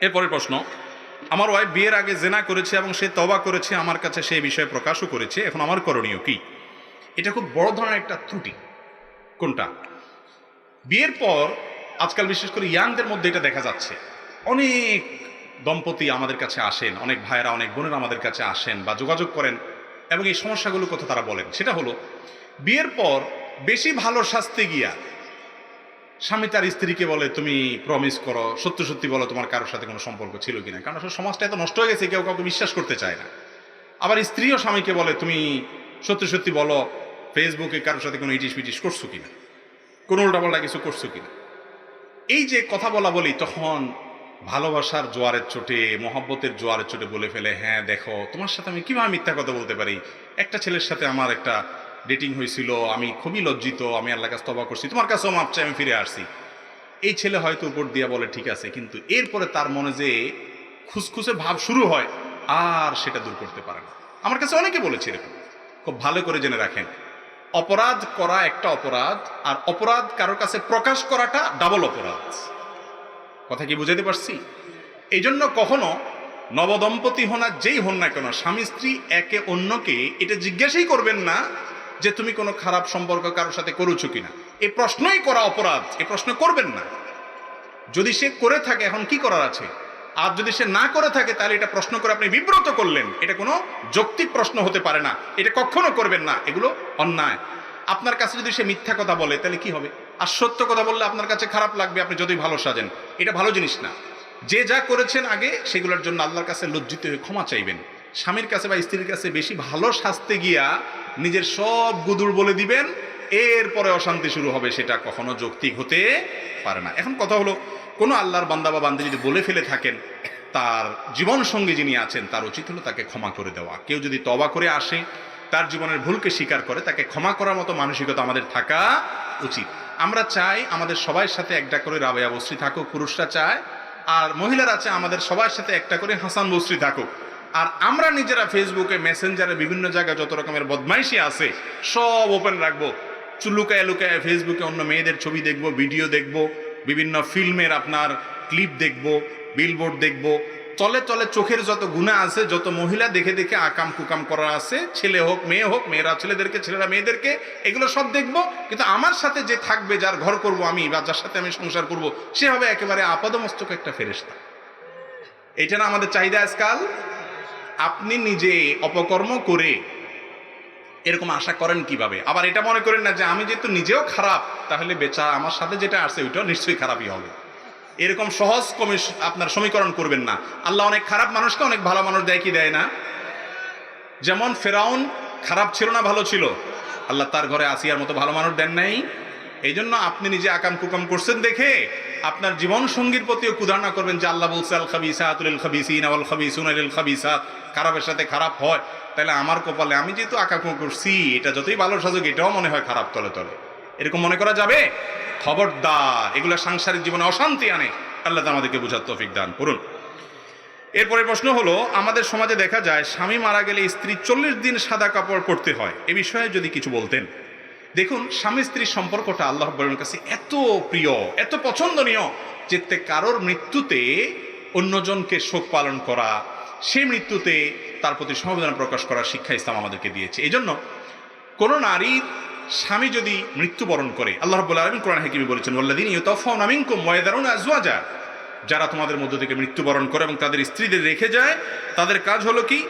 এরপরের প্রশ্ন, আমার ওয়াইফ বিয়ের আগে জেনা করেছে এবং সে তবা করেছে, আমার কাছে সেই বিষয়ে প্রকাশও করেছে, এখন আমার করণীয় কি? এটা খুব বড় ধরনের একটা ত্রুটি। কোনটা? বিয়ের পর আজকাল বিশেষ করে ইয়াংদের মধ্যে এটা দেখা যাচ্ছে। অনেক দম্পতি আমাদের কাছে আসেন, অনেক ভাইয়েরা, অনেক বোনেরা আমাদের কাছে আসেন বা যোগাযোগ করেন এবং এই সমস্যাগুলোর কথা তারা বলেন। সেটা হলো, বিয়ের পর বেশি ভালো শাস্তে গিয়া স্বামী তার স্ত্রীকে বলে, তুমি প্রমিস করো, সত্যি সত্যি বলো তোমার কারোর সাথে কোনো সম্পর্ক ছিল কিনা? কারণ আসলে সমাজটা এত নষ্ট হয়ে গেছে, কেউ কাউকে বিশ্বাস করতে চায় না। আবার স্ত্রীও স্বামীকে বলে, তুমি সত্যি সত্যি বলো ফেসবুকে কারোর সাথে কোনো ইটিস পিটিস করছ কিনা? কোনো উল্টাপাল্টা কিছু করছ কিনা? এই যে কথা বলা বলি, তখন ভালোবাসার জোয়ারের চোটে, মহাব্বতের জোয়ারের চোটে বলে ফেলে হ্যাঁ দেখো, তোমার সাথে আমি কীভাবে মিথ্যা কথা বলতে পারি? একটা ছেলের সাথে আমার একটা ডেটিং হয়েছিল, আমি খুবই লজ্জিত, আমি আল্লাহ কাছে তবা করছি, তোমার কাছেও মাপ চাই, আমি ফিরে আসছি। এই ছেলে হয়তো উপর দিয়া বলে, ঠিক আছে। কিন্তু এরপরে তার মনে যে খুসখুসে ভাব শুরু হয়, আর সেটা দূর করতে পারে না। আমার কাছে অনেকে বলেছে এরকম। খুব ভালো করে জেনে রাখেন। অপরাধ করা একটা অপরাধ, আর অপরাধ কারোর কাছে প্রকাশ করাটা ডাবল অপরাধ। কথা কি বুঝাতে পারছি? এই জন্য কখনো নবদম্পতি হন আর যেই হন না কেন স্বামী স্ত্রী একে অন্যকে এটা জিজ্ঞাসাই করবেন না যে তুমি কোনো খারাপ সম্পর্ক কারোর সাথে করেছ কিনা। এই প্রশ্নই করা অপরাধ এই প্রশ্ন করবেন না। যদি সে করে থাকে, এখন কি করার আছে? আর যদি সে না করে থাকে, তাহলে এটা প্রশ্ন করে আপনি বিব্রত করলেন। এটা কোনো যৌক্তিক প্রশ্ন হতে পারে না। এটা কখনো করবেন না। এগুলো অন্যায়। আপনার কাছে যদি সে মিথ্যা কথা বলে, তাহলে কি হবে? আর সত্য কথা বললে আপনার কাছে খারাপ লাগবে, আপনি যতই ভালো সাজেন। এটা ভালো জিনিস না। যে যা করেছেন আগে, সেগুলোর জন্য আল্লাহর কাছে লজ্জিত হয়ে ক্ষমা চাইবেন। স্বামীর কাছে বা স্ত্রীর কাছে বেশি ভালো সাজতে গিয়া নিজের সব গুদুর বলে দিবেন, এরপরে অশান্তি শুরু হবে, সেটা কখনো যৌক্তিক হতে পারে না। এখন কথা হলো, কোনো আল্লাহর বান্দা বা বান্দি যদি বলে ফেলে থাকেন, তার জীবন সঙ্গী যিনি আছেন, তার উচিত হলো তাকে ক্ষমা করে দেওয়া। কেউ যদি তবা করে আসে, তার জীবনের ভুলকে স্বীকার করে, তাকে ক্ষমা করার মতো মানসিকতা আমাদের থাকা উচিত। আমরা চাই আমাদের সবার সাথে একটা করে রাবেয়া বস্ত্রী থাকুক, পুরুষরা চায়, আর মহিলারা চায় আমাদের সবার সাথে একটা করে হাসান বস্ত্রী থাকুক। আর আমরা নিজেরা ফেসবুকে মেসেঞ্জারে বিভিন্ন জায়গায় যত রকমের বদমাইশি আছে, সব ওপেন রাখব। চুলুকায় লুকায় ফেসবুকে অন্য মেয়েদের ছবি দেখব ভিডিও দেখব, বিভিন্ন ফিল্মের আপনার ক্লিপ দেখব বিলবোর্ড দেখব। তলে তলে চোখের যত গুণা আছে, যত মহিলা দেখে দেখে আকাম কুকাম করা আছে, ছেলে হোক, মেয়ে হোক, মেয়েরা ছেলেদেরকে, ছেলেরা মেয়েদেরকে, এগুলো সব দেখব। কিন্তু আমার সাথে যে থাকবে, যার ঘর করব আমি বা যার সাথে আমি সংসার করব, সে হবে একেবারে আপাদমস্তক একটা ফেরেস্তা এটা না আমাদের চাহিদা আজকাল? আপনি নিজে অপকর্ম করে এরকম আশা করেন কীভাবে? আবার এটা মনে করেন না যে আমি যেহেতু নিজেও খারাপ, তাহলে বেচা আমার সাথে যেটা আছে ওইটাও নিশ্চয়ই খারাপই হবে। এরকম সহজ কমিশ আপনার সমীকরণ করবেন না। আল্লাহ অনেক খারাপ মানুষকে অনেক ভালো মানুষ দেয় কি দেয় না? যেমন ফেরাউন খারাপ ছিল না, ভালো ছিল। আল্লাহ তার ঘরে আসিয়ার মতো ভালো মানুষ দেন নাই। এই জন্য আপনি নিজে আকাম কুকাম করছেন দেখে আপনার জীবন সঙ্গীর প্রতিও কুধারণা করবেন যে আল্লাহ বলছে, আল খাবিসাতুল খাবিসিন আল খাবিসুন আল খাবিসাত। খারাপের সাথে খারাপ হয়। তাহলে আমার কপালে আমি যেহেতু আকাকুম করছি, এটা যতই ভালো সাজুক, এটাও মনে হয় খারাপ তলে তলে। এরকম মনে করা যাবে? খবরদার, এগুলো সাংসারিক জীবনে অশান্তি আনে। আল্লাহ আমাদেরকে বুঝার তৌফিক দান করুন। এরপরে প্রশ্ন হলো, আমাদের সমাজে দেখা যায়, স্বামী মারা গেলে স্ত্রী চল্লিশ দিন সাদা কাপড় পরতে হয়। এ বিষয়ে যদি কিছু বলতেন। দেখুন, স্বামী স্ত্রীর সম্পর্কটা আল্লাহ বলের কাছে এত প্রিয়, এত পছন্দনীয় যে কারোর মৃত্যুতে অন্যজনকে শোক পালন করা সে মৃত্যুতে তার প্রতি সমবেদনা প্রকাশ করার শিক্ষা ইসলাম আমাদেরকে দিয়েছে। এই জন্য কোনো নারীর স্বামী যদি মৃত্যুবরণ করে, আল্লাহ রব্বুল আলমিন কোরআন হাকিমি বলেছেন ওল্লাদিন ইউতফাউন আমিনকুম ওয়াদারুন আজওয়াজা যারা তোমাদের মধ্য থেকে মৃত্যুবরণ করে এবং তাদের স্ত্রীদের রেখে যায়, তাদের কাজ হলো কি?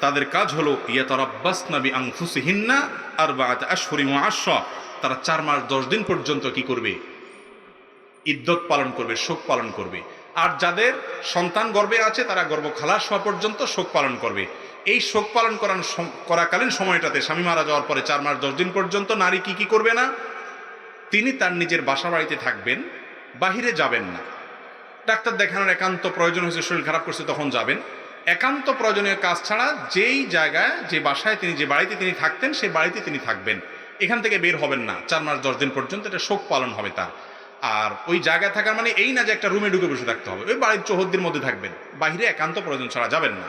তাদের কাজ হলো ইয়াতারাব্বাস নাবি আংফুসিহিন্না আর বা আশহরি আশ্ব তারা চার মাস, দশ দিন পর্যন্ত কি করবে? ইদ্যত পালন করবে, শোক পালন করবে। আর যাদের সন্তান গর্বে আছে, তারা গর্ব খালাস হওয়া পর্যন্ত শোক পালন করবে। এই শোক পালন করার করাকালীন সময়টাতে স্বামী মারা যাওয়ার পরে চার মাস, দশ দিন পর্যন্ত নারী কি কি করবে না? তিনি তার নিজের বাসা বাড়িতে থাকবেন, বাহিরে যাবেন না। ডাক্তার দেখানোর একান্ত প্রয়োজন হয়েছে, শরীর খারাপ করছে, তখন যাবেন। একান্ত প্রয়োজনীয় কাজ ছাড়া যেই জায়গায়, যে বাসায় তিনি, যে বাড়িতে তিনি থাকতেন, সেই বাড়িতে তিনি থাকবেন। এখান থেকে বের হবেন না। চার মাস, দশ দিন পর্যন্ত এটা শোক পালন হবে তার। আর ওই জায়গায় থাকার মানে এই না যে একটা রুমে ঢুকে বসে থাকতে হবে। ওই বাড়ির চৌহদ্দির মধ্যে থাকবেন। বাহিরে একান্ত প্রয়োজন ছাড়া যাবেন না।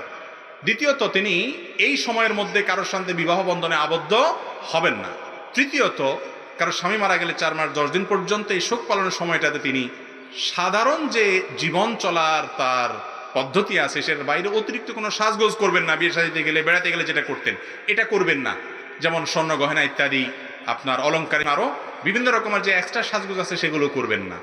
দ্বিতীয়ত, তিনি এই সময়ের মধ্যে কারোর সাথে বিবাহ বন্ধনে আবদ্ধ হবেন না। তৃতীয়ত, কারও স্বামী মারা গেলে চার মাস, দশ দিন পর্যন্ত এই শোক পালনের সময়টাতে তিনি সাধারণ যে জীবন চলার তার পদ্ধতি আছে, সেটার বাইরে অতিরিক্ত কোনো সাজগোজ করবেন না, বিয়ে সাজিতে গেলে, বেড়াতে গেলে যেটা করতেন, এটা করবেন না। যেমন স্বর্ণ গহনা ইত্যাদি, আপনার অলঙ্কার আরও বিভিন্ন রকমের যে এক্সট্রা সাজগোজ আছে, সেগুলো করবেন না।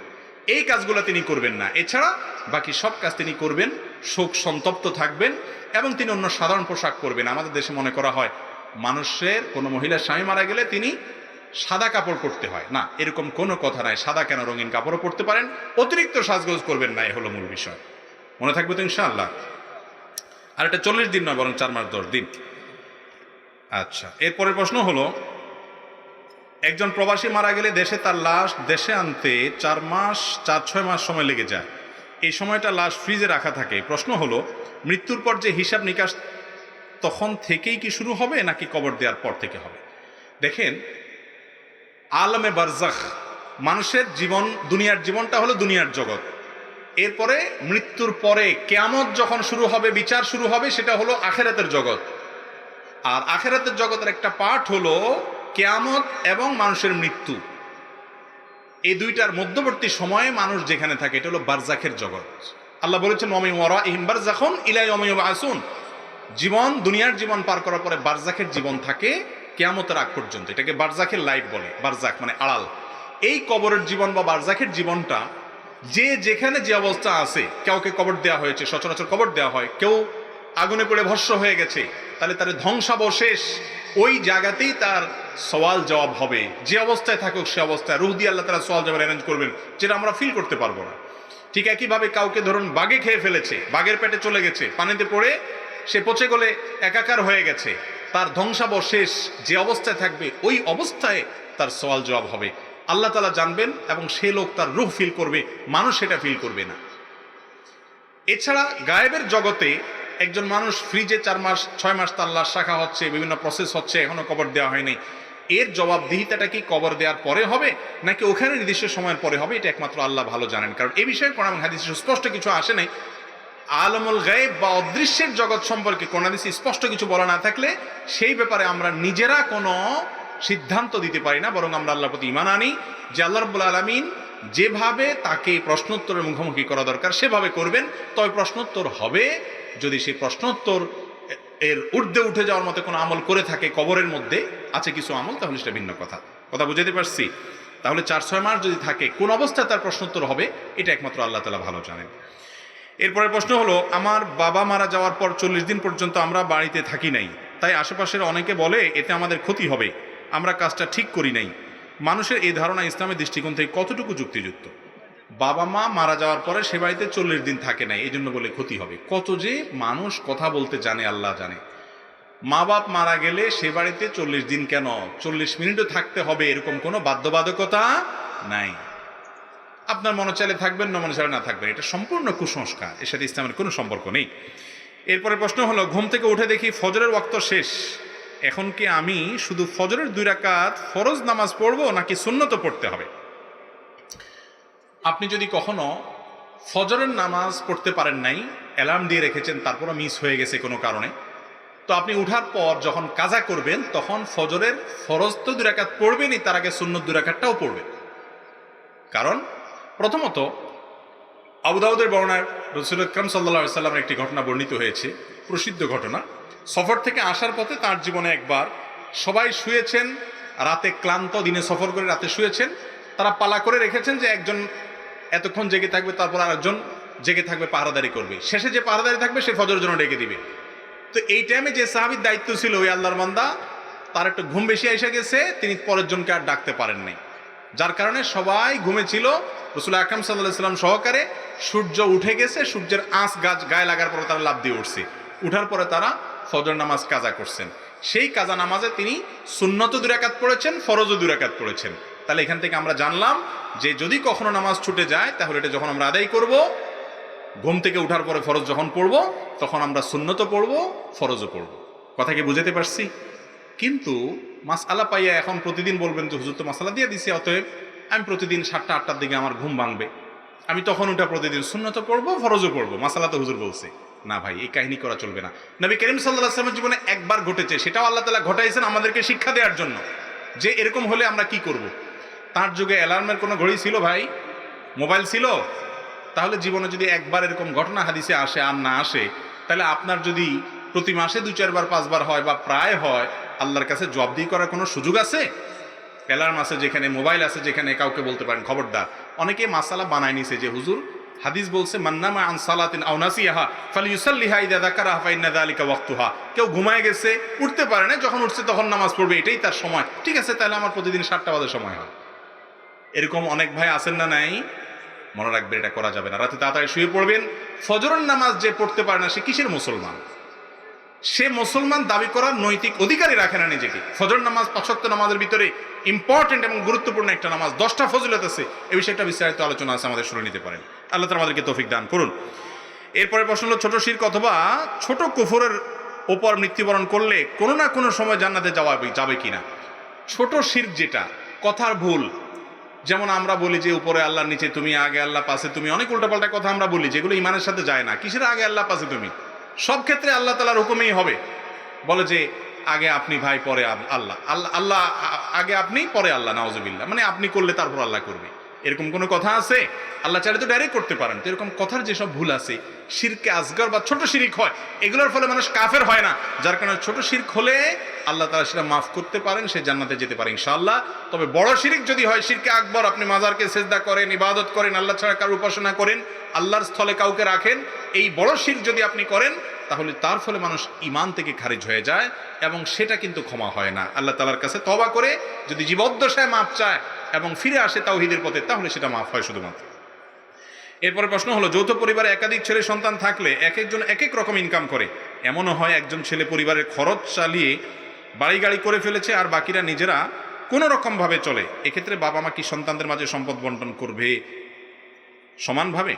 এই কাজগুলো তিনি করবেন না। এছাড়া বাকি সব কাজ তিনি করবেন, শোক সন্তপ্ত থাকবেন এবং তিনি অন্য সাধারণ পোশাক করবেন আমাদের দেশে মনে করা হয়, মানুষের কোনো মহিলার স্বামী মারা গেলে তিনি সাদা কাপড় পরতে হয়। না, এরকম কোনো কথা নাই, সাদা কেন রঙিন কাপড়ও পরতে পারেন, অতিরিক্ত সাজগোজ করবেন না, এ হলো মূল বিষয়। মনে থাকবে তো ইনশাআল্লাহ। আর এটা চল্লিশ দিন নয়, বরং চার মাস দশ দিন। আচ্ছা এরপরের প্রশ্ন হলো, একজন প্রবাসী মারা গেলে দেশে তার লাশ দেশে আনতে চার মাস, চার, ছয় মাস সময় লেগে যায়। এই সময়টা লাশ ফ্রিজে রাখা থাকে। প্রশ্ন হলো, মৃত্যুর পর যে হিসাব নিকাশ তখন থেকেই কি শুরু হবে, নাকি কবর দেওয়ার পর থেকে হবে? দেখেন, আলমে বারজাখ, মানুষের জীবন, দুনিয়ার জীবনটা হলো দুনিয়ার জগৎ। এরপরে মৃত্যুর পরে কেয়ামত যখন শুরু হবে, বিচার শুরু হবে, সেটা হলো আখেরাতের জগৎ। আর আখেরাতের জগতের একটা পার্ট হলো কেয়ামত এবং মানুষের মৃত্যু। এই দুইটার মধ্যবর্তী সময়ে মানুষ যেখানে থাকে, এটা হলো বারজাখের জগৎ। আল্লাহ বলেছেন মমি ওরা ইহবার যখন ইলাই অময় আসুন জীবন, দুনিয়ার জীবন পার করার পরে বারজাখের জীবন থাকে কেয়ামতের আগ পর্যন্ত। এটাকে বারজাখের লাইফ বলে বারজাখ মানে আড়াল। এই কবরের জীবন বা বারজাখের জীবনটা যে যেখানে যে অবস্থা আছে, কাউকে কবর দেওয়া হয়েছে, সচরাচর কবর দেওয়া হয়, কেউ আগুনে পড়ে ভস্য হয়ে গেছে, তাহলে তার ধ্বংসাবশেষ ওই জায়গাতেই তার সওয়াল জবাব হবে। যে অবস্থায় থাকুক সে অবস্থায়, রুহ দিয়ে আল্লাহ তারা সওয়াল জবাব অ্যারেঞ্জ করবেন, যেটা আমরা ফিল করতে পারব না। ঠিক একইভাবে কাউকে ধরুন বাঘে খেয়ে ফেলেছে বাঘের পেটে চলে গেছে, পানিতে পড়ে সে পচে গলে একাকার হয়ে গেছে, তার ধ্বংসাবশেষ যে অবস্থায় থাকবে, ওই অবস্থায় তার সওয়াল জবাব হবে। আল্লাহ তালা জানবেন এবং সে লোক তার রুহ ফিল করবে, মানুষ সেটা ফিল করবে না। এছাড়া গায়েবের জগতে একজন মানুষ ফ্রিজে চার মাস, ছয় মাস তার লাশ রাখা হচ্ছে, বিভিন্ন প্রসেস হচ্ছে, এখনও কবর দেওয়া হয়নি। এর জবাবদিহিতাটা কি কবর দেওয়ার পরে হবে, নাকি ওখানে নির্দিষ্ট সময়ের পরে হবে, এটা একমাত্র আল্লাহ ভালো জানেন। কারণ এ বিষয়ে কোরআন হাদিস স্পষ্ট কিছু আসে নাই। আলমুল গায়েব বা অদৃশ্যের জগৎ সম্পর্কে কোন হাদিস স্পষ্ট কিছু বলা না থাকলে, সেই ব্যাপারে আমরা নিজেরা কোনো সিদ্ধান্ত দিতে পারি না, বরং আমরা আল্লাহর প্রতি ইমান আনি, যে আল্লাহ রব্বুল আলমিন যেভাবে তাকে প্রশ্নোত্তরের মুখোমুখি করা দরকার, সেভাবে করবেন। তবে প্রশ্নোত্তর হবে যদি সেই প্রশ্নোত্তর এর ঊর্ধ্বে উঠে যাওয়ার মতো কোনো আমল করে থাকে কবরের মধ্যে, আছে কিছু আমল, তাহলে সেটা ভিন্ন কথা। কথা বুঝাতে পারছি? তাহলে চার, ছয় মাস যদি থাকে, কোন অবস্থায় তার প্রশ্নোত্তর হবে, এটা একমাত্র আল্লাহ তালা ভালো জানেন। এরপরের প্রশ্ন হলো, আমার বাবা মারা যাওয়ার পর চল্লিশ দিন পর্যন্ত আমরা বাড়িতে থাকি নাই। তাই আশেপাশের অনেকে বলে, এতে আমাদের ক্ষতি হবে। আমরা কাজটা ঠিক করি নাই। মানুষের এই ধারণা ইসলামের দৃষ্টিকোণ থেকে কতটুকু যুক্তিযুক্ত? বাবা মা মারা যাওয়ার পরে সে বাড়িতে চল্লিশ দিন থাকে নাই এই জন্য বলে ক্ষতি হবে। কত যে মানুষ কথা বলতে জানে, আল্লাহ জানে। মা বাপ মারা গেলে সে বাড়িতে চল্লিশ দিন কেন? চল্লিশ মিনিটও থাকতে হবে, এরকম কোনো বাধ্যবাধকতা নাই। আপনার মনে চাইলে থাকবেন, না মনে চাইলে না থাকবেন, এটা সম্পূর্ণ কুসংস্কার, এর সাথে ইসলামের কোনো সম্পর্ক নেই। এরপরে প্রশ্ন হলো, ঘুম থেকে উঠে দেখি ফজরের ওয়াক্ত শেষ। এখন কি আমি শুধু ফজরের দুই রাকাত ফরজ নামাজ পড়ব নাকি সুন্নত পড়তে হবে? আপনি যদি কখনো ফজরের নামাজ পড়তে পারেন নাই, অ্যালার্ম দিয়ে রেখেছেন, তারপরও মিস হয়ে গেছে কোনো কারণে, তো আপনি উঠার পর যখন কাজা করবেন, তখন ফজরের ফরজ তো দুরাকাত পড়বেনই, তার আগে সুন্নত দুরাকাতটাও পড়বেন। কারণ প্রথমত আবুদাউদের বর্ণার রসুল আকরম সাল্লা সাল্লামের একটি ঘটনা বর্ণিত হয়েছে, প্রসিদ্ধ ঘটনা। সফর থেকে আসার পথে তার জীবনে একবার সবাই শুয়েছেন, রাতে ক্লান্ত দিনে সফর করে রাতে শুয়েছেন। তারা পালা করে রেখেছেন যে একজন এতক্ষণ জেগে থাকবে, তারপর আরেকজন জেগে থাকবে, পাহারাদারি করবে। শেষে যে পাহারাদারি থাকবে, সে ফজর জন্য ডেকে দিবে। তো এই টাইমে যে সাহাবির দায়িত্ব ছিল, ওই আল্লাহর বান্দা, তার একটু ঘুম বেশি এসে গেছে, তিনি পরের জনকে আর ডাকতে পারেন নাই। যার কারণে সবাই ঘুমেছিল রসুল আকরাম সাল্লাহ সাল্লাম সহকারে সূর্য উঠে গেছে, সূর্যের আঁচ গাছ গায়ে লাগার পরে তারা লাভ দিয়ে উঠছে। উঠার পরে তারা ফজর নামাজ কাজা করছেন। সেই কাজা নামাজে তিনি সুন্নত দুরাকাত পড়েছেন ফরজও দুরাকাত পড়েছেন। তাহলে এখান থেকে আমরা জানলাম যে যদি কখনো নামাজ ছুটে যায়, তাহলে এটা যখন আমরা আদায় করব, ঘুম থেকে উঠার পরে ফরজ যখন পড়ব, তখন আমরা সুন্নত পড়ব, ফরজও পড়ব। কথা কি বুঝাতে পারছি? কিন্তু মাসালা পাইয়া এখন প্রতিদিন বলবেন যে হুজুর তো মাসালা দিয়ে দিছি, অতএব আমি প্রতিদিন সাতটা, আটটার দিকে আমার ঘুম ভাঙবে। আমি তখন ওটা প্রতিদিন সুন্নত পড়ব, ফরজও পড়ব। মাসালা তো হুজুর বলছে। না ভাই, এই কাহিনী করা চলবে না। নবী করিম সাল্লাহ আসলামের জীবনে একবার ঘটেছে, সেটাও আল্লাহ তালা ঘটাইছেন আমাদেরকে শিক্ষা দেওয়ার জন্য। যে এরকম হলে আমরা কি করব। তার যুগে অ্যালার্মের কোনো ঘড়ি ছিল ভাই? মোবাইল ছিল? তাহলে জীবনে যদি একবার এরকম ঘটনা হাদিসে আসে আর না আসে, তাহলে আপনার যদি প্রতি মাসে দু, চারবার, পাঁচবার হয় বা প্রায় হয়, আল্লাহর কাছে জবাবদিহি করার কোনো সুযোগ আছে? অ্যালার্ম আছে যেখানে, মোবাইল আছে যেখানে, কাউকে বলতে পারেন, খবরদার। অনেকে মাসালা বানায় নিছে যে, হুজুর হাদিস বলছে মান্নামা আন সালাতিন আও নাসিয়াহা, ফালিউসাল্লিহা ইদা যাকারাহা ফাইন্না যালিকা ওয়াক্তুহা। কেউ ঘুমায় গেছে, উঠতে পারে না, যখন উঠছে তখন নামাজ পড়বে, এটাই তার সময়। ঠিক আছে, তাহলে আমার প্রতিদিন সাতটা বাজে সময় হয়। এরকম অনেক ভাই আছেন না নাই? মনে রাখবেন, এটা করা যাবে না। রাতে তাড়াতাড়ি শুয়ে পড়বেন। ফজরের নামাজ যে পড়তে পারে না, সে কিসের মুসলমান? সে মুসলমান দাবি করার নৈতিক অধিকারই রাখে না নিজেকে। ফজর নামাজ পাঁচক্ত নামাজের ভিতরে ইম্পর্টেন্ট এবং গুরুত্বপূর্ণ একটা নামাজ, দশটা ফজিলত আছে। এ বিষয়ে একটা বিস্তারিত আলোচনা আছে, আমাদের শুনে নিতে পারেন। আল্লাহ তালা আমাদেরকে তৌফিক দান করুন। এরপরে প্রশ্ন হলো, ছোট শির্ক অথবা ছোট কুফরের ওপর মৃত্যুবরণ করলে কোনো না কোনো সময় জান্নাতে যাওয়া যাবে কিনা? ছোট শির্ক যেটা, কথার ভুল। যেমন আমরা বলি যে উপরে আল্লাহর নিচে তুমি, আগে আল্লাহ পাশে তুমি, অনেক উল্টাপাল্টা কথা আমরা বলি, যেগুলো ইমানের সাথে যায় না। কিসের আগে আল্লাহ পাশে তুমি? সব ক্ষেত্রে আল্লাহ তালার হুকুমেই হবে। বলে যে, আগে আপনি ভাই, পরে আল্লাহ। আল্লাহ আল্লাহ আগে আপনি, পরে আল্লাহ নাওজবিল্লা মানে আপনি করলে তারপর আল্লাহ করবে। এরকম কোনো কথা আছে? আল্লাহ চাইলে তো ডাইরেক্ট করতে পারেন। তো এরকম কথার যেসব ভুল আছে, শিরকে আসগর বা ছোট শিরিক হয়, এগুলোর ফলে মানুষ কাফের হয় না। যার কারণে ছোট শিরক হলে আল্লাহ তারা সেটা মাফ করতে পারেন, সে জান্নাতে যেতে পারে ইনশাআল্লাহ। তবে বড় শিরিক যদি হয়, শিরকে আকবর, আপনি মাজারকে সেজদা করেন, ইবাদত করেন, আল্লাহ ছাড়া কার উপাসনা করেন, আল্লাহর স্থলে কাউকে রাখেন, এই বড় শির যদি আপনি করেন, তাহলে তার ফলে মানুষ ইমান থেকে খারিজ হয়ে যায় এবং সেটা কিন্তু ক্ষমা হয় না। আল্লাহ তালার কাছে তবা করে, যদি জীবদ্দশায় মাপ চায় এবং ফিরে আসে তাওহিদের পথে, তাহলে সেটা মাফ হয় শুধুমাত্র। এরপরে প্রশ্ন হলো, যৌথ পরিবারে একাধিক ছেলে সন্তান থাকলে এক একজন এক এক রকম ইনকাম করে। এমনও হয় একজন ছেলে পরিবারের খরচ চালিয়ে বাড়ি গাড়ি করে ফেলেছে আর বাকিরা নিজেরা কোনো রকমভাবে চলে। এক্ষেত্রে বাবা মা কি সন্তানদের মাঝে সম্পদ বন্টন করবে? সমানভাবে?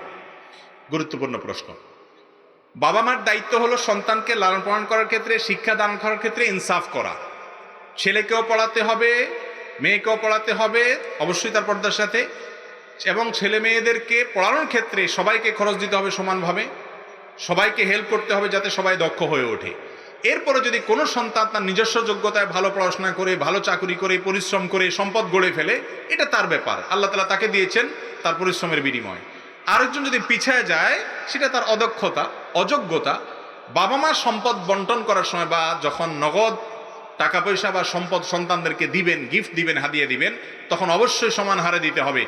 গুরুত্বপূর্ণ প্রশ্ন। বাবা মার দায়িত্ব হলো সন্তানকে লালন পালন করার ক্ষেত্রে, শিক্ষা দান করার ক্ষেত্রে ইনসাফ করা। ছেলেকেও পড়াতে হবে মেয়েকেও পড়াতে হবে, অবশ্যই তার পর্দার সাথে। এবং ছেলে মেয়েদেরকে পড়ানোর ক্ষেত্রে সবাইকে খরচ দিতে হবে সমানভাবে। সবাইকে হেল্প করতে হবে যাতে সবাই দক্ষ হয়ে ওঠে। এরপরে যদি কোনো সন্তান তার নিজস্ব যোগ্যতায় ভালো পড়াশোনা করে, ভালো চাকরি করে, পরিশ্রম করে, সম্পদ গড়ে ফেলে, এটা তার ব্যাপার। আল্লাহ তালা তাকে দিয়েছেন তার পরিশ্রমের বিনিময়। আরেকজন যদি পিছায় যায়, সেটা তার অদক্ষতা, অযোগ্যতা। বাবা মা সম্পদ বন্টন করার সময় বা যখন নগদ টাকা পয়সা বা সম্পদ সন্তানদেরকে দিবেন গিফট দিবেন, হাদিয়ে দিবেন, তখন অবশ্যই সমান হারে দিতে হবে।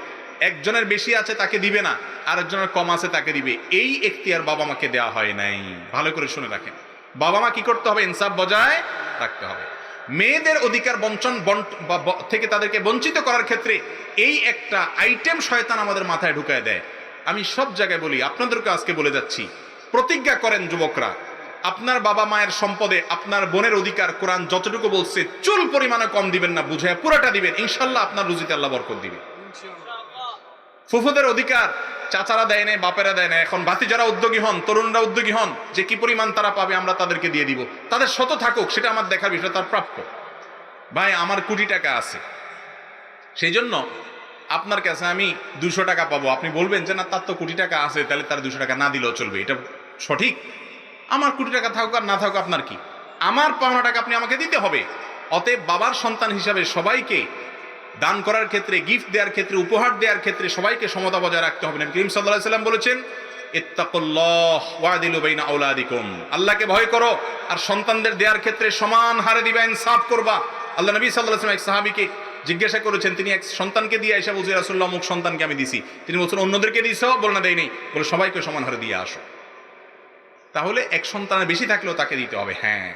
একজনের বেশি আছে তাকে দিবে না, আরেকজনের কম আছে তাকে দিবে। এই এখতিয়ার বাবা মাকে দেওয়া হয় নাই। ভালো করে শুনে রাখেন। বাবা মা কি করতে হবে? ইনসাফ বজায় রাখতে হবে। মেয়েদের অধিকার বঞ্চন থেকে তাদেরকে বঞ্চিত করার ক্ষেত্রে এই একটা আইটেম শয়তান আমাদের মাথায় ঢুকায় দেয়। আমি সব জায়গায় বলি আপনাদেরকে আজকে বলে যাচ্ছি। প্রতিজ্ঞা করেন যুবকরা। আপনার বাবা মায়ের সম্পদে আপনার বোনের অধিকার কোরআন যতটুকু বলছে, চুল পরিমাণে কম দিবেন না বুঝে পুরোটা দিবেন। ইনশাল্লাহ আপনার রুজিতে আল্লাহ বরকত দিবে। ফুফুদের অধিকার, চাচারা দেয় না বাপেরা দেয় না এখন বাতি যারা উদ্যোগী হন, তরুণরা উদ্যোগী হন, যে কি পরিমাণ তারা পাবে আমরা তাদেরকে দিয়ে দিব। তাদের শত থাকুক, সেটা আমার দেখার বিষয়, তার প্রাপ্য। ভাই, আমার কোটি টাকা আছে। সেই জন্য আপনার কাছে আমি দুশো টাকা পাবো। আপনি বলবেন যে, না, তার তো কোটি টাকা আছে, তাহলে তার দুশো টাকা না দিলেও চলবে। এটা সঠিক? আমার কোটি টাকা থাকুক আর না থাকুক আপনার কি? আমার পাওনা টাকা আপনি আমাকে দিতে হবে। অতএব বাবার সন্তান হিসাবে সবাইকে দান করার ক্ষেত্রে গিফট দেওয়ার ক্ষেত্রে, উপহার দেওয়ার ক্ষেত্রে সবাইকে সমতা বজায় রাখতে হবে। নবী করিম সাল্লাহ সাল্লাম বলেছেন আল্লাহকে ভয় করো আর সন্তানদের দেওয়ার ক্ষেত্রে সমান হারে দিবা, ইনসাফ করবা। আল্লাহ নবী সাল্লাহ এক সাহাবীকে জিজ্ঞাসা করেছেন, তিনি এক সন্তানকে দিয়ে এসে বলছে রাসুল্লাহ অমুক সন্তানকে আমি দিছি। তিনি বলছেন, অন্যদেরকে দিছ? বলে, না দেয়নি বলে, সবাইকে সমান হারে দিয়ে আসো। তাহলে এক সন্তানের বেশি থাকলেও তাকে দিতে হবে হ্যাঁ।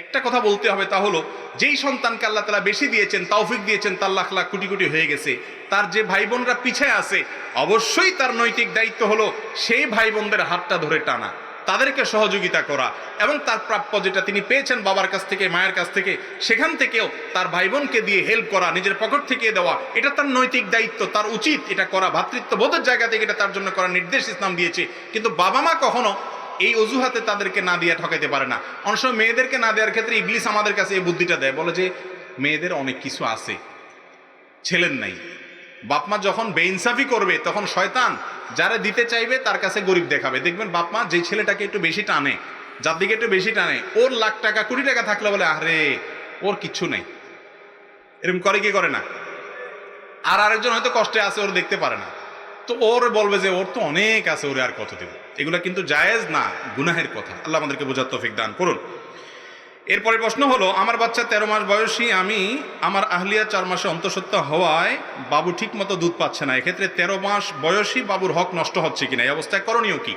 একটা কথা বলতে হবে তা হলো, যেই সন্তানকে আল্লাহ তালা বেশি দিয়েছেন, তৌফিক দিয়েছেন, তার লাখ লাখ কোটি কোটি হয়ে গেছে, তার যে ভাই বোনরা পিছিয়ে আছে, অবশ্যই তার নৈতিক দায়িত্ব হলো সেই ভাই বোনদের হাতটা ধরে টানা, তাদেরকে সহযোগিতা করা এবং তার প্রাপ্য যেটা তিনি পেয়েছেন বাবার কাছ থেকে, মায়ের কাছ থেকে, সেখান থেকেও তার ভাই বোনকে দিয়ে হেল্প করা, নিজের পকেট থেকে দেওয়া, এটা তার নৈতিক দায়িত্ব, তার উচিত এটা করা, ভাতৃত্ববোধের জায়গা থেকে এটা তার জন্য করার নির্দেশ ইসলাম দিয়েছে, কিন্তু বাবা মা কখনো এই অজুহাতে তাদেরকে না দিয়ে ঠকাইতে পারে না। অনেক সময় মেয়েদেরকে না দেওয়ার ক্ষেত্রে ইবলিস আমাদের কাছে এই বুদ্ধিটা দেয়, বলে যে, মেয়েদের অনেক কিছু আছে, ছেলের নাই। বাপমা যখন বেইনসাফি করবে, তখন শয়তান যারা দিতে চাইবে, তার কাছে গরিব দেখাবে। দেখবেন বাপমা যে ছেলেটাকে একটু বেশি টানে, যার দিকে একটু বেশি টানে, ওর লাখ টাকা, কুড়ি টাকা থাকলে বলে, আরে, ওর কিচ্ছু নেই। এরকম করে কি করে না? আর আরেকজন হয়তো কষ্টে আছে, ওর দেখতে পারে না। তো ওর বলবে যে, ওর তো অনেক আছে, ওরে আর কত দেব এগুলো কিন্তু জায়েজ না, গুনাহের কথা। আল্লাহ আমাদেরকে বোঝার তৌফিক দান করুন। এরপরে প্রশ্ন হলো, আমার বাচ্চা তেরো মাস বয়সী, আমি আমার আহলিয়া চার মাসে অন্তঃসত্ত্বা হওয়ায় বাবু ঠিক মতো দুধ পাচ্ছে না। এক্ষেত্রে তেরো মাস বয়সী বাবুর হক নষ্ট হচ্ছে কিনা? এই অবস্থায় করণীয় কি?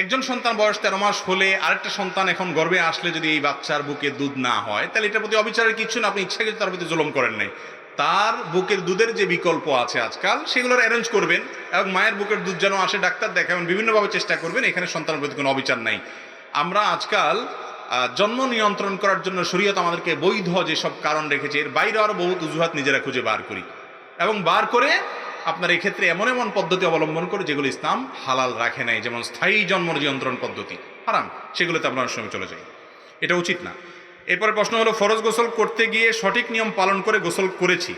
একজন সন্তান বয়স তেরো মাস হলে আরেকটা সন্তান এখন গর্বে আসলে যদি এই বাচ্চার বুকে দুধ না হয়, তাহলে এটার প্রতি অবিচারের কিছু না, আপনি ইচ্ছা করে তার প্রতি জুলম করেন নাই। তার বুকের দুধের যে বিকল্প আছে আজকাল, সেগুলোর অ্যারেঞ্জ করবেন এবং মায়ের বুকের দুধ যেন আসে ডাক্তার দেখাবেন বিভিন্নভাবে চেষ্টা করবেন, এখানে সন্তানের প্রতি কোনো অবিচার নাই। আমরা আজকাল জন্ম নিয়ন্ত্রণ করার জন্য শরীয়ত আমাদেরকে বৈধ যেসব কারণ রেখেছে, এর বাইরে আরও বহুত অজুহাত নিজেরা খুঁজে বার করি। এবং বার করে আপনার এক্ষেত্রে এমন এমন পদ্ধতি অবলম্বন করে যেগুলো ইসলাম হালাল রাখে নাই, যেমন স্থায়ী জন্ম নিয়ন্ত্রণ পদ্ধতি। হারাম, সেগুলোতে অনেক সময় চলে যাই। এটা উচিত না। এরপরে প্রশ্ন হলো, ফরজ গোসল করতে গিয়ে সঠিক নিয়ম পালন করে গোসল করেছি।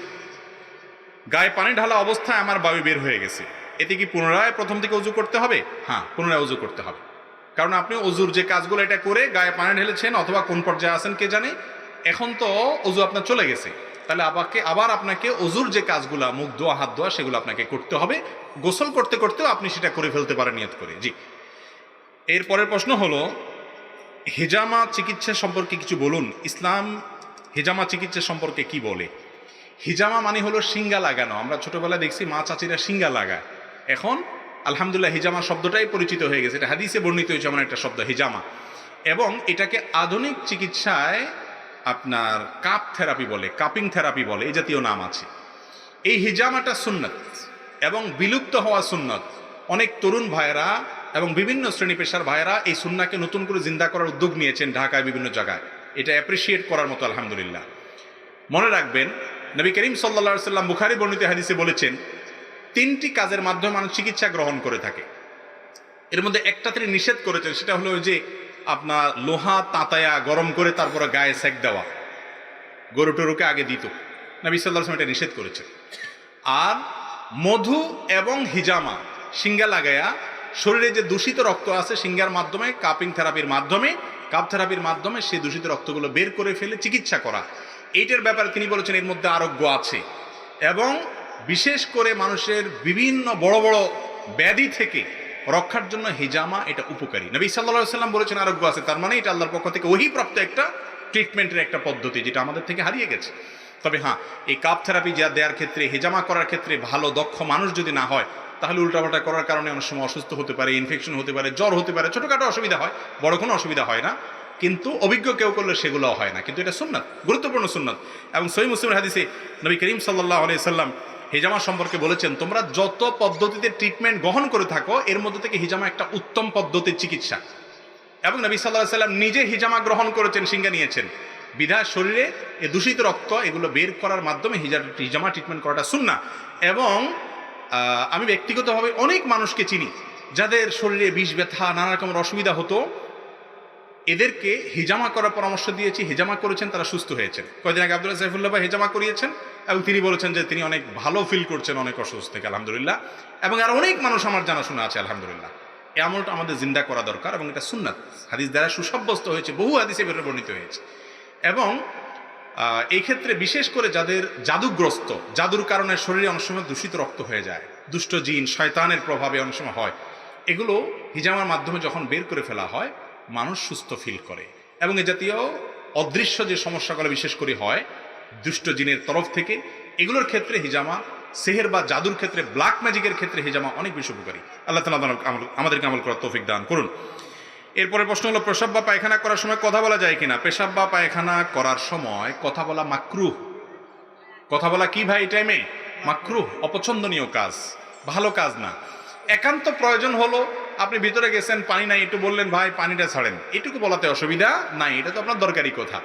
গায়ে পানি ঢালা অবস্থায় আমার বায়ু বের হয়ে গেছে। এতে কি পুনরায় প্রথম থেকে উজু করতে হবে? হ্যাঁ পুনরায় উজু করতে হবে। কারণ আপনি অজুর যে কাজগুলো এটা করে গায়ে পানি ঢেলেছেন অথবা কোন পর্যায়ে আছেন কে জানে, এখন তো অজু আপনার চলে গেছে। তাহলে আবাকে আবার আপনাকে অজুর যে কাজগুলো, মুখ ধোয়া, হাত ধোয়া, সেগুলো আপনাকে করতে হবে। গোসল করতে করতেও আপনি সেটা করে ফেলতে পারেন নিয়ত করে। জি। এরপরের প্রশ্ন হলো হেজামা চিকিৎসা সম্পর্কে কিছু বলুন? ইসলাম হেজামা চিকিৎসা সম্পর্কে কি বলে? হিজামা মানে হলো সিঙ্গা লাগানো। আমরা ছোটবেলায় দেখছি মা চাচিরা সিঙ্গা লাগায়। এখন আলহামদুলিল্লাহ হিজামা শব্দটাই পরিচিত হয়ে গেছে। এটা হাদিসে বর্ণিত হয়েছে এমন একটা শব্দ, হিজামা। এবং এটাকে আধুনিক চিকিৎসায় আপনার কাপ থেরাপি বলে, কাপিং থেরাপি বলে, এই জাতীয় নাম আছে। এই হিজামাটা সুন্নত এবং বিলুপ্ত হওয়া সুন্নত। অনেক তরুণ ভাইয়েরা এবং বিভিন্ন শ্রেণি পেশার ভাইয়েরা এই সুন্নাকে নতুন করে জিন্দা করার উদ্যোগ নিয়েছেন ঢাকায় বিভিন্ন জায়গায়। এটা অ্যাপ্রিসিয়েট করার মতো, আলহামদুলিল্লাহ। মনে রাখবেন, নবী করিম সাল্লা সাল্লাম বুখারি বর্ণিত হাদিসে বলেছেন, তিনটি কাজের মাধ্যমে মানুষ চিকিৎসা গ্রহণ করে থাকে। এর মধ্যে একটা তিনি নিষেধ করেছেন, সেটা হলো যে আপনার লোহা তাতায়া গরম করে তারপরে গায়ে সেক দেওয়া। গরু টরুকে আগে দিত। নবী সাল্লাহ আসলাম এটা নিষেধ করেছেন। আর মধু এবং হিজামা, সিঙ্গা লাগায়া শরীরে যে দূষিত রক্ত আছে সিঙ্গার মাধ্যমে, কাপিং থেরাপির মাধ্যমে, কাপ থেরাপির মাধ্যমে সেই দূষিত রক্তগুলো বের করে ফেলে চিকিৎসা করা। এইটার ব্যাপারে তিনি বলেছেন এর মধ্যে আরোগ্য আছে। এবং বিশেষ করে মানুষের বিভিন্ন বড় বড় ব্যাধি থেকে রক্ষার জন্য হিজামা এটা উপকারী। নবী সাল্লাহ সাল্লাম বলেছেন আরোগ্য আছে, তার মানে এটা আল্লাহর পক্ষ থেকে ওহিপ্রাপ্ত একটা ট্রিটমেন্টের একটা পদ্ধতি যেটা আমাদের থেকে হারিয়ে গেছে। তবে হ্যাঁ এই কাপ থেরাপি যা দেওয়ার ক্ষেত্রে, হেজামা করার ক্ষেত্রে ভালো, দক্ষ মানুষ যদি না হয়, তাহলে উল্টাপাল্টা করার কারণে অনেক সময় অসুস্থ হতে পারে ইনফেকশন হতে পারে, জ্বর হতে পারে, ছোটোখাটো অসুবিধা হয়, বড় কোনো অসুবিধা হয় না। কিন্তু অভিজ্ঞ কেউ করলে সেগুলো হয় না। কিন্তু এটা সুন্নাত, গুরুত্বপূর্ণ সুন্নাত। এবং সই মুসলিমের হাদিসে নবী করিম সাল্লাহ সাল্লাম হিজামা সম্পর্কে বলেছেন, তোমরা যত পদ্ধতিতে ট্রিটমেন্ট গ্রহণ করে থাকো, এর মধ্যে থেকে হিজামা একটা উত্তম পদ্ধতির চিকিৎসা। এবং নবী সাল্লাহ সাল্লাম নিজে হিজামা গ্রহণ করেছেন সিঙ্গা নিয়েছেন। বিধায় শরীরে এ দূষিত রক্ত, এগুলো বের করার মাধ্যমে হিজা হিজামা ট্রিটমেন্ট করাটা শুননা এবং আমি ব্যক্তিগতভাবে অনেক মানুষকে চিনি, যাদের শরীরে বিষ, ব্যথা, নানা রকমের অসুবিধা হতো। এদেরকে হিজামা করার পরামর্শ দিয়েছি, হিজামা করেছেন, তারা সুস্থ হয়েছেন। কয়েকদিন আগে আব্দুল্লাহ সাইফুল্লাহ ভাই হিজামা করিয়েছেন এবং তিনি বলেছেন যে তিনি অনেক ভালো ফিল করছেন, অনেক অসুস্থ থেকে, আলহামদুলিল্লাহ। এবং আর অনেক মানুষ আমার জানাশোনা আছে, আলহামদুলিল্লাহ। এই আমলটা আমাদের জিন্দা করা দরকার এবং এটা সুন্নাত। হাদিস দ্বারা সুসাব্যস্ত হয়েছে, বহু হাদিসে বেরো বর্ণিত হয়েছে। এবং এই ক্ষেত্রে বিশেষ করে যাদের জাদুগ্রস্ত, জাদুর কারণে শরীরে অনেক সময় দূষিত রক্ত হয়ে যায়, দুষ্ট জিন, শয়তানের প্রভাবে অনেক সময় হয়, এগুলো হিজামার মাধ্যমে যখন বের করে ফেলা হয়, মানুষ সুস্থ ফিল করে। এবং এ জাতীয় অদৃশ্য যে সমস্যাগুলো বিশেষ করে হয়, দুষ্ট জিনের তরফ থেকে, এগুলোর ক্ষেত্রে হিজামা সেহের বা জাদুর ক্ষেত্রে ব্ল্যাক ম্যাজিকের ক্ষেত্রে হিজামা অনেক বেশি উপকারী। আল্লাহ তালা আমাদেরকে আমল করার তৌফিক দান করুন। এরপরে প্রশ্ন হলো প্রসাব বা পায়খানা করার সময় কথা বলা যায় কিনা? পেশাব বা পায়খানা করার সময় কথা বলা মাকরুহ। কথা বলা কি ভাই এই টাইমে মাকরুহ, অপছন্দনীয় কাজ, ভালো কাজ না। একান্ত প্রয়োজন হলো, আপনি ভিতরে গেছেন, পানি নাই, একটু বললেন, ভাই, পানিটা ছাড়েন। এটুকু বলাতে অসুবিধা নাই, এটা তো আপনার দরকারি কথা।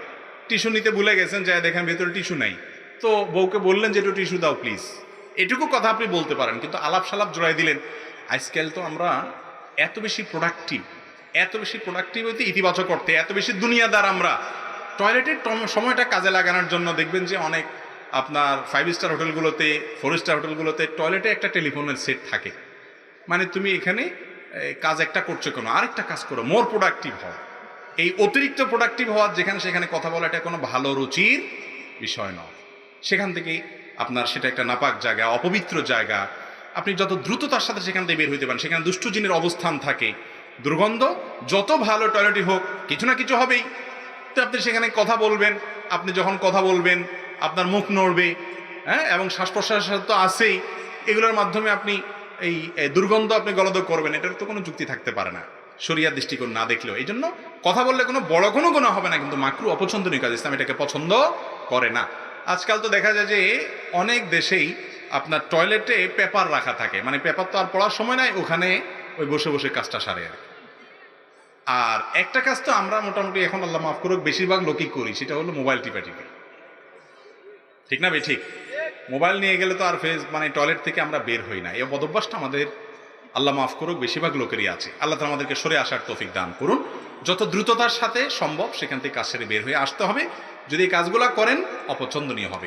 টিস্যু নিতে ভুলে গেছেন, যাই দেখেন ভিতরে টিস্যু নাই। তো বউকে বললেন যে, একটু টিস্যু দাও প্লিজ এটুকু কথা আপনি বলতে পারেন, কিন্তু আলাপ সালাপ জোড়াই দিলেন, আজকাল তো আমরা এত বেশি প্রোডাক্টিভ এত বেশি প্রোডাক্টিভ হইতে ইতিবাচক করতে এত বেশি দুনিয়াদার আমরা। টয়লেটের সময়টা কাজে লাগানোর জন্য দেখবেন যে অনেক আপনার ফাইভ স্টার হোটেলগুলোতে ফোর স্টার হোটেলগুলোতে টয়লেটে একটা টেলিফোনের সেট থাকে। মানে তুমি এখানে কাজ একটা করছ কেন? আরেকটা কাজ করো মোর প্রোডাক্টিভ হও। এই অতিরিক্ত প্রোডাক্টিভ হওয়ার যেখানে সেখানে কথা বলাটা কোনো ভালো রুচির বিষয় নয়। সেখান থেকেই আপনার সেটা একটা নাপাক জায়গা, অপবিত্র জায়গা। আপনি যত দ্রুত তার সাথে সেখান থেকে বের হইতে পারেন, সেখানে দুষ্টু জিনের অবস্থান থাকে। দুর্গন্ধ, যত ভালো টয়লেটই হোক, কিছু না কিছু হবেই। তো আপনি সেখানে কথা বলবেন, আপনি যখন কথা বলবেন, আপনার মুখ নড়বে হ্যাঁ? এবং শ্বাস প্রশ্বাস তো আছেই। এগুলোর মাধ্যমে আপনি এই দুর্গন্ধ আপনি গলদ করবেন, এটার তো কোনো যুক্তি থাকতে পারে না। শরিয়ার দৃষ্টিকোণ না দেখলেও। এই জন্য কথা বললে কোনো বড় কোনো গুণা হবে না, কিন্তু মাকরু অপছন্দনীয় কাজ। ইসলাম এটাকে পছন্দ করে না। আজকাল তো দেখা যায় যে অনেক দেশেই আপনার টয়লেটে পেপার রাখা থাকে। মানে পেপার তো আর পড়ার সময় নাই, ওখানে ওই বসে বসে কাজটা সারে আর আর একটা কাজ তো আমরা মোটামুটি এখন, আল্লাহ মাফ করুক, বেশিরভাগ লোকই করি, সেটা হলো মোবাইল টিপা টিপি। ঠিক না বে ঠিক। মোবাইল নিয়ে গেলে তো আর ফেস মানে টয়লেট থেকে আমরা বের হই না। এই বদভ্যাসটা আমাদের, আল্লাহ মাফ করুক, বেশিরভাগ লোকেরই আছে। আল্লাহ তালা আমাদেরকে সরে আসার তৌফিক দান করুন। যত দ্রুততার সাথে সম্ভব সেখান থেকে কাজ সেরে বের হয়ে আসতে হবে। যদি এই কাজগুলো করেন অপছন্দনীয় হবে।